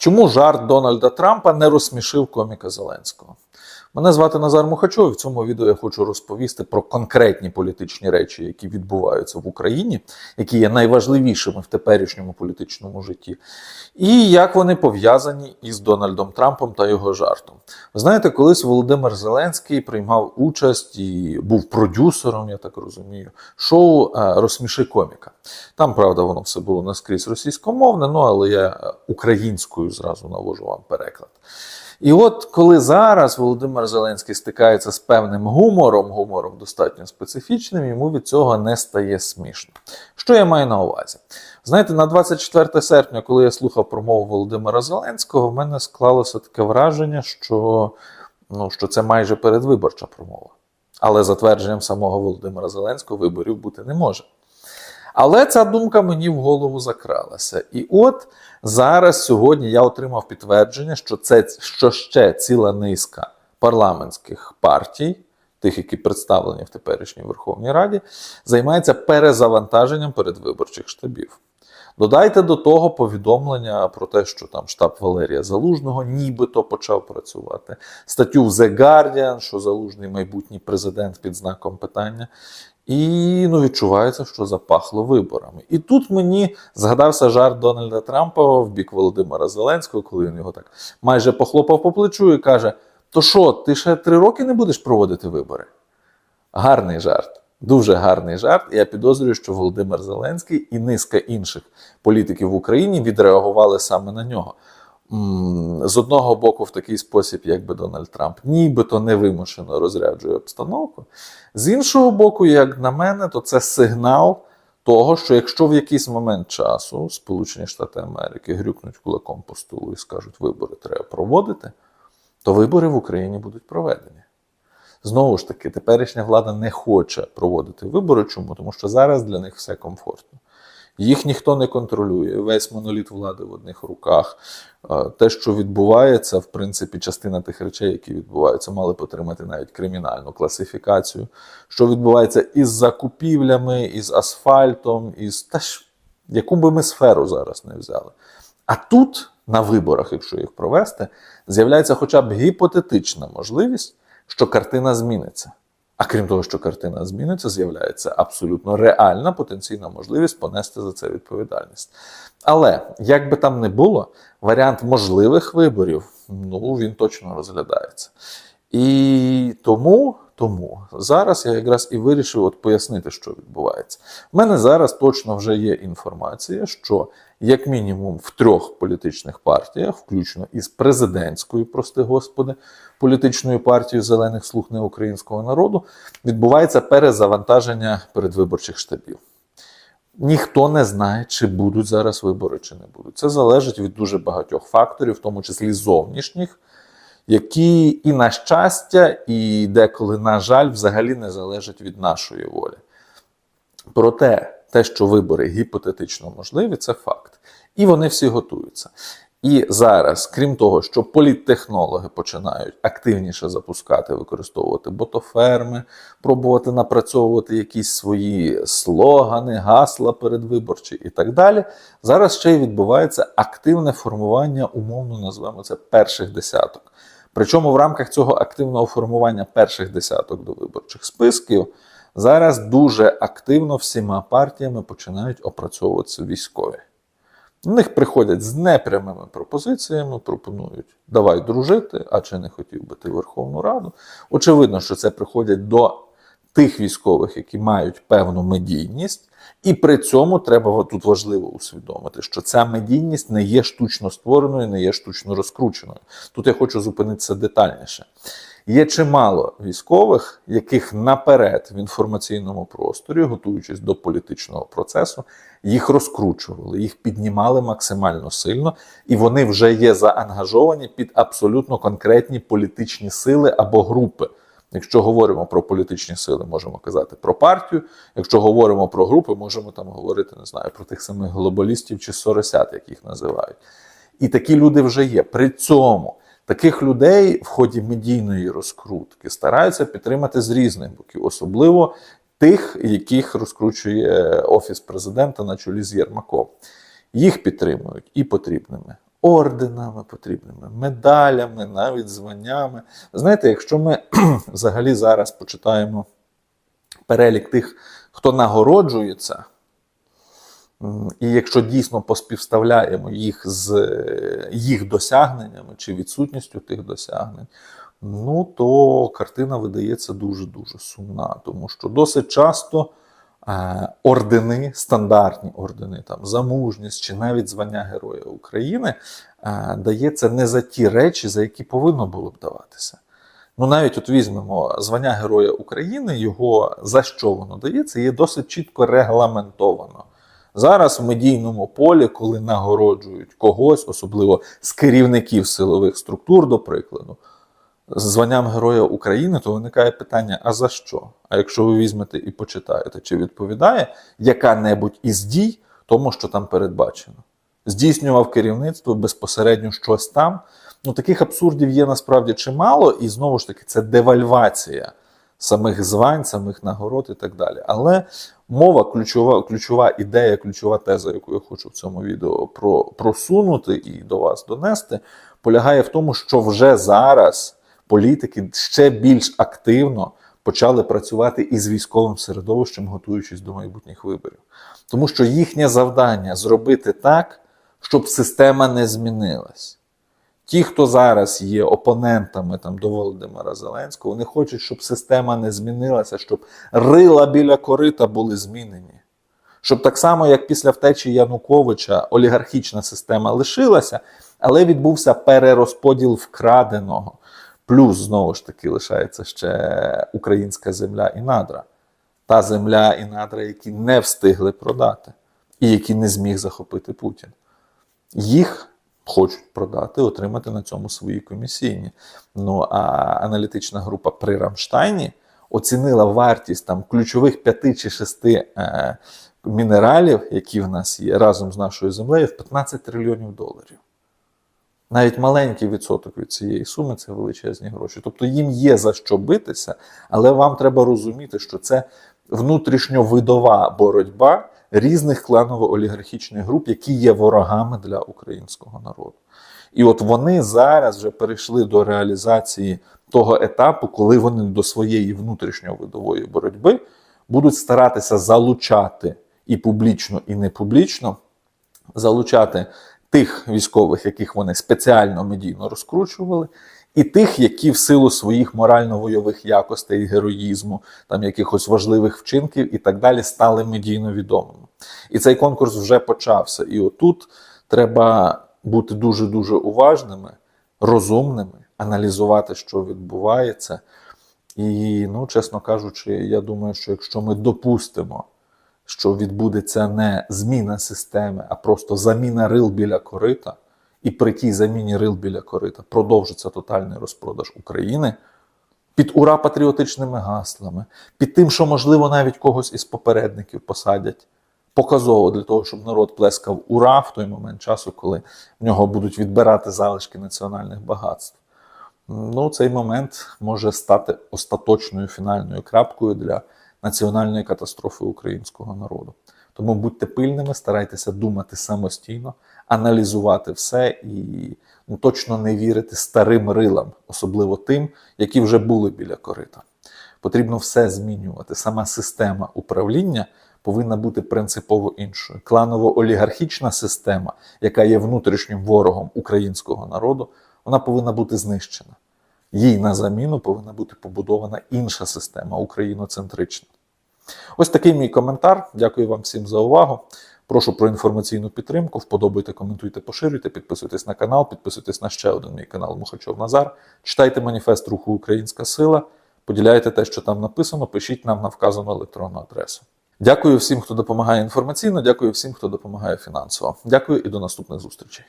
Чому жарт Дональда Трампа не розсмішив коміка Зеленського? Мене звати Назар Мухачов. В цьому відео я хочу розповісти про конкретні політичні речі, які відбуваються в Україні, які є найважливішими в теперішньому політичному житті, і як вони пов'язані із Дональдом Трампом та його жартом. Ви знаєте, колись Володимир Зеленський приймав участь і був продюсером, я так розумію, шоу е, Розсміши коміка. Там, правда, воно все було наскрізь російськомовне, ну але я е, українською зразу навожу вам переклад. І от коли зараз Володимир Зеленський стикається з певним гумором, гумором достатньо специфічним, йому від цього не стає смішно. Що я маю на увазі? Знаєте, на 24 серпня, коли я слухав промову Володимира Зеленського, в мене склалося таке враження, що, ну, що це майже передвиборча промова. Але за твердженням самого Володимира Зеленського виборів бути не може. Але ця думка мені в голову закралася. І от зараз, сьогодні, я отримав підтвердження, що це що ще ціла низка парламентських партій, тих, які представлені в теперішній Верховній Раді, займається перезавантаженням передвиборчих штабів. Додайте до того повідомлення про те, що там штаб Валерія Залужного нібито почав працювати. Статтю в The Guardian, що Залужний майбутній президент під знаком питання. І ну, відчувається, що запахло виборами. І тут мені згадався жарт Дональда Трампа в бік Володимира Зеленського, коли він його так майже похлопав по плечу і каже: То що, ти ще три роки не будеш проводити вибори? Гарний жарт. Дуже гарний жарт. Я підозрюю, що Володимир Зеленський і низка інших політиків в Україні відреагували саме на нього. З одного боку, в такий спосіб, якби Дональд Трамп нібито невимушено розряджує обстановку. З іншого боку, як на мене, то це сигнал того, що якщо в якийсь момент часу Сполучені Штати Америки грюкнуть кулаком по столу і скажуть, вибори треба проводити, то вибори в Україні будуть проведені. Знову ж таки, теперішня влада не хоче проводити вибори. Чому? Тому що зараз для них все комфортно. Їх ніхто не контролює. Весь моноліт влади в одних руках. Е, Те, що відбувається, в принципі, частина тих речей, які відбуваються, мали б отримати навіть кримінальну класифікацію. Що відбувається із закупівлями, із асфальтом, із та ж яку би ми сферу зараз не взяли. А тут, на виборах, якщо їх провести, з'являється хоча б гіпотетична можливість, що картина зміниться. А крім того, що картина зміниться, з'являється абсолютно реальна потенційна можливість понести за це відповідальність. Але як би там не було, варіант можливих виборів ну він точно розглядається. І тому, тому зараз я якраз і вирішив от пояснити, що відбувається. У мене зараз точно вже є інформація, що як мінімум в трьох політичних партіях, включно із президентською, прости господи, політичною партією зелених слуг неукраїнського народу, відбувається перезавантаження передвиборчих штабів. Ніхто не знає, чи будуть зараз вибори, чи не будуть. Це залежить від дуже багатьох факторів, в тому числі зовнішніх, які і на щастя, і деколи, на жаль, взагалі не залежать від нашої волі. Проте, те, що вибори гіпотетично можливі, це факт. І вони всі готуються. І зараз, крім того, що політтехнологи починають активніше запускати, використовувати ботоферми, пробувати напрацьовувати якісь свої слогани, гасла передвиборчі і так далі. Зараз ще й відбувається активне формування, умовно назвемо це перших десяток. Причому в рамках цього активного формування перших десяток до виборчих списків зараз дуже активно всіма партіями починають опрацьовуватися військові. В них приходять з непрямими пропозиціями, пропонують давай дружити, а чи не хотів би ти Верховну Раду. Очевидно, що це приходять до тих військових, які мають певну медійність, і при цьому треба тут важливо усвідомити, що ця медійність не є штучно створеною, не є штучно розкрученою. Тут я хочу зупинитися детальніше. Є чимало військових, яких наперед в інформаційному просторі, готуючись до політичного процесу, їх розкручували, їх піднімали максимально сильно, і вони вже є заангажовані під абсолютно конкретні політичні сили або групи. Якщо говоримо про політичні сили, можемо казати про партію. Якщо говоримо про групи, можемо там говорити, не знаю, про тих самих глобалістів чи соросят, як їх називають. І такі люди вже є. При цьому таких людей в ході медійної розкрутки стараються підтримати з різних боків, особливо тих, яких розкручує офіс президента на чолі з Єрмаком. Їх підтримують і потрібними орденами потрібними, медалями, навіть званнями. Знаєте, якщо ми взагалі зараз почитаємо перелік тих, хто нагороджується, і якщо дійсно поспівставляємо їх з їх досягненнями чи відсутністю тих досягнень, ну то картина видається дуже-дуже сумна, тому що досить часто ордени, стандартні ордени, там за мужність чи навіть звання Героя України, дається не за ті речі, за які повинно було б даватися. Ну, навіть от візьмемо звання Героя України, його за що воно дається, є досить чітко регламентовано. Зараз в медійному полі, коли нагороджують когось, особливо з керівників силових структур, до прикладу, званням Героя України, то виникає питання: а за що? А якщо ви візьмете і почитаєте, чи відповідає яка-небудь із дій тому, що там передбачено? Здійснював керівництво безпосередньо щось там. Ну, таких абсурдів є насправді чимало, і знову ж таки, це девальвація самих звань, самих нагород і так далі. Але мова, ключова, ключова ідея, ключова теза, яку я хочу в цьому відео про, просунути і до вас донести, полягає в тому, що вже зараз політики ще більш активно почали працювати із військовим середовищем, готуючись до майбутніх виборів. Тому що їхнє завдання зробити так, щоб система не змінилась. Ті, хто зараз є опонентами там, до Володимира Зеленського, вони хочуть, щоб система не змінилася, щоб рила біля корита були змінені. Щоб так само, як після втечі Януковича, олігархічна система лишилася, але відбувся перерозподіл вкраденого. Плюс, знову ж таки, лишається ще українська земля і надра. Та земля і надра, які не встигли продати, і які не зміг захопити Путін. Їх хочуть продати, отримати на цьому свої комісійні. Ну а аналітична група при Рамштайні оцінила вартість там ключових п'яти чи шести е, мінералів, які в нас є разом з нашою землею, в 15 трильйонів доларів. Навіть маленький відсоток від цієї суми це величезні гроші. Тобто їм є за що битися, але вам треба розуміти, що це внутрішньовидова боротьба різних кланово-олігархічних груп, які є ворогами для українського народу. І от вони зараз вже перейшли до реалізації того етапу, коли вони до своєї внутрішньовидової боротьби будуть старатися залучати і публічно, і не публічно, залучати тих військових, яких вони спеціально медійно розкручували, і тих, які в силу своїх морально-войових якостей, героїзму, там якихось важливих вчинків і так далі, стали медійно відомими. І цей конкурс вже почався. І отут треба бути дуже дуже уважними, розумними, аналізувати, що відбувається. І, ну, чесно кажучи, я думаю, що якщо ми допустимо, що відбудеться не зміна системи, а просто заміна рил біля корита, і при тій заміні рил біля корита продовжиться тотальний розпродаж України під ура патріотичними гаслами, під тим, що, можливо, навіть когось із попередників посадять. Показово для того, щоб народ плескав ура в той момент часу, коли в нього будуть відбирати залишки національних багатств. Ну, цей момент може стати остаточною фінальною крапкою для національної катастрофи українського народу. Тому будьте пильними, старайтеся думати самостійно, аналізувати все і ну, точно не вірити старим рилам, особливо тим, які вже були біля корита. Потрібно все змінювати. Сама система управління повинна бути принципово іншою. Кланово-олігархічна система, яка є внутрішнім ворогом українського народу, вона повинна бути знищена. Їй на заміну повинна бути побудована інша система, україноцентрична. Ось такий мій коментар. Дякую вам всім за увагу. Прошу про інформаційну підтримку. Вподобайте, коментуйте, поширюйте, підписуйтесь на канал, підписуйтесь на ще один мій канал Мухачов Назар. Читайте маніфест руху Українська Сила, поділяйте те, що там написано, пишіть нам на вказану електронну адресу. Дякую всім, хто допомагає інформаційно. Дякую всім, хто допомагає фінансово. Дякую і до наступних зустрічей.